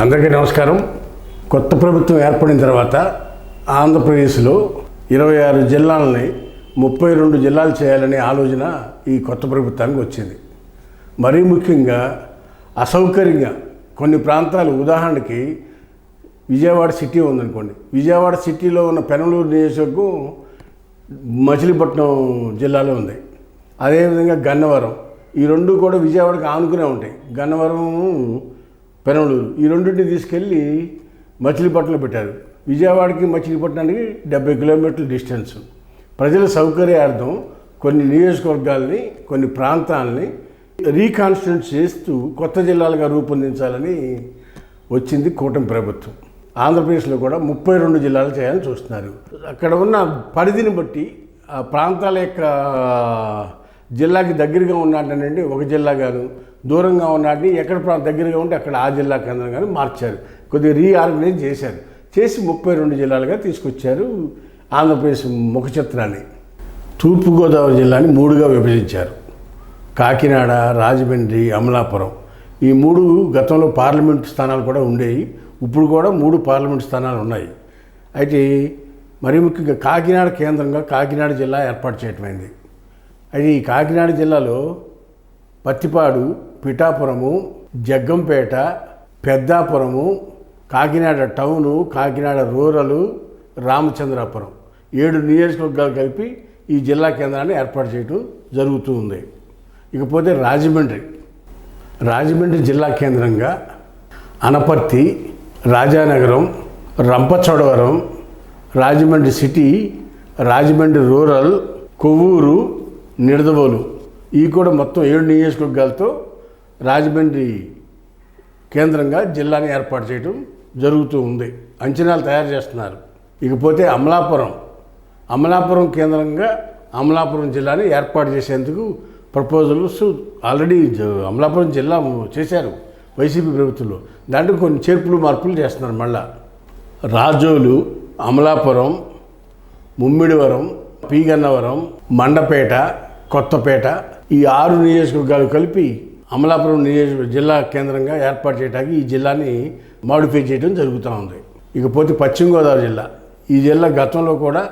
అందరికీ నమస్కారం. కొత్త ప్రభుత్వం ఏర్పడిన తర్వాత ఆంధ్రప్రదేశ్లో ఇరవై ఆరు జిల్లాలని ముప్పై రెండు జిల్లాలు చేయాలనే ఆలోచన ఈ కొత్త ప్రభుత్వానికి వచ్చింది. మరీ ముఖ్యంగా అసౌకర్యంగా కొన్ని ప్రాంతాలు ఉదాహరణకి విజయవాడ సిటీ ఉందనుకోండి. విజయవాడ సిటీలో ఉన్న పెనమలూరు నియోజకవర్గం మచిలీపట్నం జిల్లాలో ఉంది. అదేవిధంగా గన్నవరం. ఈ రెండు కూడా విజయవాడకి ఆనుకునే ఉంటాయి. గన్నవరం పెనమలూరు ఈ రెండింటిని తీసుకెళ్ళి మచిలీపట్నంలో పెట్టారు. విజయవాడకి మచిలీపట్నానికి డెబ్బై కిలోమీటర్ల డిస్టెన్స్. ప్రజల సౌకర్యార్థం కొన్ని నియోజకవర్గాల్ని కొన్ని ప్రాంతాలని రీకాన్స్టిట్యూట్ చేస్తూ కొత్త జిల్లాలుగా రూపొందించాలని వచ్చింది కూటమి ప్రభుత్వం. ఆంధ్రప్రదేశ్లో కూడా ముప్పై రెండు జిల్లాలు చేయాలని చూస్తున్నారు. అక్కడ ఉన్న పరిధిని బట్టి ఆ ప్రాంతాల యొక్క జిల్లాకి దగ్గరగా ఉన్నట్టనండి ఒక జిల్లా గాను దూరంగా ఉన్నట్టు ఎక్కడ ప్రాంతం దగ్గరగా ఉంటే అక్కడ ఆ జిల్లా కేంద్రంగానే మార్చారు. కొద్దిగా రీఆర్గనైజ్ చేశారు. చేసి ముప్పై రెండు జిల్లాలుగా తీసుకొచ్చారు ఆంధ్రప్రదేశ్ ముఖ చిత్రాన్ని. తూర్పుగోదావరి జిల్లాని మూడుగా విభజించారు. కాకినాడ రాజమండ్రి అమలాపురం. ఈ మూడు గతంలో పార్లమెంట్ స్థానాలు కూడా ఉండేవి. ఇప్పుడు కూడా మూడు పార్లమెంట్ స్థానాలు ఉన్నాయి. అయితే మరి ముఖ్యంగా కాకినాడ కేంద్రంగా కాకినాడ జిల్లా ఏర్పాటు చేయటమైంది. అయితే ఈ కాకినాడ జిల్లాలో పత్తిపాడు పిఠాపురము జగ్గంపేట పెద్దాపురము కాకినాడ టౌను కాకినాడ రూరలు రామచంద్రాపురం. ఏడు నియోజకవర్గాలు కలిపి ఈ జిల్లా కేంద్రాన్ని ఏర్పాటు చేయడం జరుగుతూ ఉంది. ఇకపోతే రాజమండ్రి. రాజమండ్రి జిల్లా కేంద్రంగా అనపర్తి రాజానగరం రంపచోడవరం రాజమండ్రి సిటీ రాజమండ్రి రూరల్ కొవ్వూరు నిడదవోలు. ఈ కూడా మొత్తం ఏడు నియోజకవర్గాలతో రాజమండ్రి కేంద్రంగా జిల్లాని ఏర్పాటు చేయడం జరుగుతూ ఉంది. అంచనాలు తయారు చేస్తున్నారు. ఇకపోతే అమలాపురం అమలాపురం కేంద్రంగా అమలాపురం జిల్లాని ఏర్పాటు చేసేందుకు ప్రపోజల్స్ ఆల్రెడీ జ- అమలాపురం జిల్లా చేశారు వైసీపీ ప్రభుత్వంలో. దాంట్లో కొన్ని చేర్పులు మార్పులు చేస్తున్నారు మళ్ళా. రాజోలు అమలాపురం ముమ్మిడివరం పీగన్నవరం మండపేట కొత్తపేట ఈ ఆరు నియోజకవర్గాలు కలిపి అమలాపురం నియోజక జిల్లా కేంద్రంగా ఏర్పాటు చేయడానికి ఈ జిల్లాని మాడిఫై చేయడం జరుగుతూ ఉంది. ఇకపోతే పశ్చిమ గోదావరి జిల్లా. ఈ జిల్లా గతంలో కూడా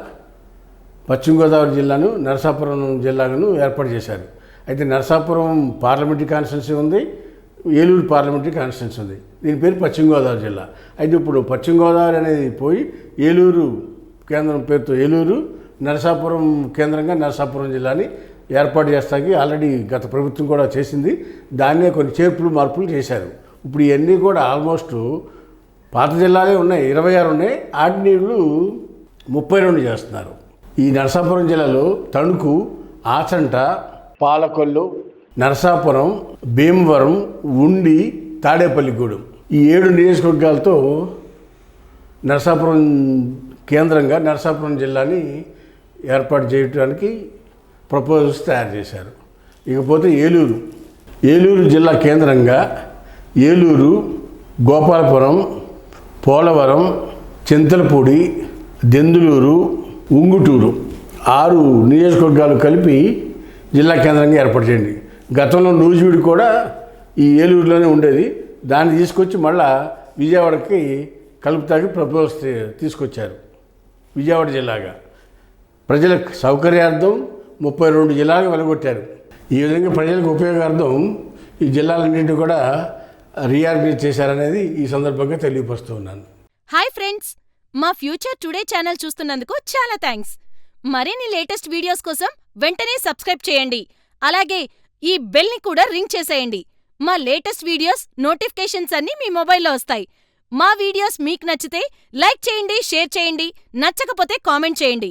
పశ్చిమ గోదావరి జిల్లాను నరసాపురం జిల్లాను ఏర్పాటు చేశారు. అయితే నరసాపురం పార్లమెంటరీ కాన్స్టిట్యున్సీ ఉంది ఏలూరు పార్లమెంటరీ కాన్స్టిట్యున్సీ ఉంది. దీని పేరు పశ్చిమ గోదావరి జిల్లా. అయితే ఇప్పుడు పశ్చిమ గోదావరి అనేది పోయి ఏలూరు కేంద్రం పేరుతో ఏలూరు నరసాపురం కేంద్రంగా నరసాపురం జిల్లాని ఏర్పాటు చేస్తానికి ఆల్రెడీ గత ప్రభుత్వం కూడా చేసింది. దాన్నే కొన్ని చేర్పులు మార్పులు చేశారు. ఇప్పుడు ఇవన్నీ కూడా ఆల్మోస్ట్ పాత జిల్లాలే ఉన్నాయి. ఇరవై ఆరు ఉన్నాయి. ఆర్డినీళ్ళు ముప్పై రెండు చేస్తున్నారు. ఈ నరసాపురం జిల్లాలో తణుకు ఆచంట పాలకొల్లు నరసాపురం భీమవరం ఉండి తాడేపల్లిగూడెం ఈ ఏడు నియోజకవర్గాలతో నరసాపురం కేంద్రంగా నరసాపురం జిల్లాని ఏర్పాటు చేయడానికి ప్రపోజల్స్ తయారు చేశారు. ఇకపోతే ఏలూరు. ఏలూరు జిల్లా కేంద్రంగా ఏలూరు గోపాలపురం పోలవరం చింతలపూడి దెందులూరు ఉంగుటూరు ఆరు నియోజకవర్గాలు కలిపి జిల్లా కేంద్రంగా ఏర్పాటు చేయండి. గతంలో నూజివీడు కూడా ఈ ఏలూరులోనే ఉండేది. దాన్ని తీసుకొచ్చి మళ్ళా విజయవాడకి కలుపుతాకి ప్రపోజ్ తీసుకొచ్చారు. విజయవాడ జిల్లాగా. ప్రజలకు సౌకర్యార్థం ముప్పై రెండు జిల్లాలకు వెలగొట్టారు. ఈ విధంగా ప్రజలకు ఉపయోగార్థం ఈ జిల్లాలన్నింటినీ కూడా రీఆర్గనైజ్ చేశారనేది ఈ సందర్భంగా తెలియపరుస్తూ ఉన్నాను. హాయ్ ఫ్రెండ్స్ మా ఫ్యూచర్ టుడే ఛానల్ చూస్తున్నందుకు చాలా థ్యాంక్స్ మరిన్ని లేటెస్ట్ వీడియోస్ కోసం వెంటనే సబ్స్క్రైబ్ చేయండి. అలాగే ఈ బెల్ని కూడా రింగ్ చేసేయండి. మా లేటెస్ట్ వీడియోస్ నోటిఫికేషన్స్ అన్నీ మీ మొబైల్లో వస్తాయి. మా వీడియోస్ మీకు నచ్చితే లైక్ చేయండి షేర్ చేయండి నచ్చకపోతే కామెంట్ చేయండి.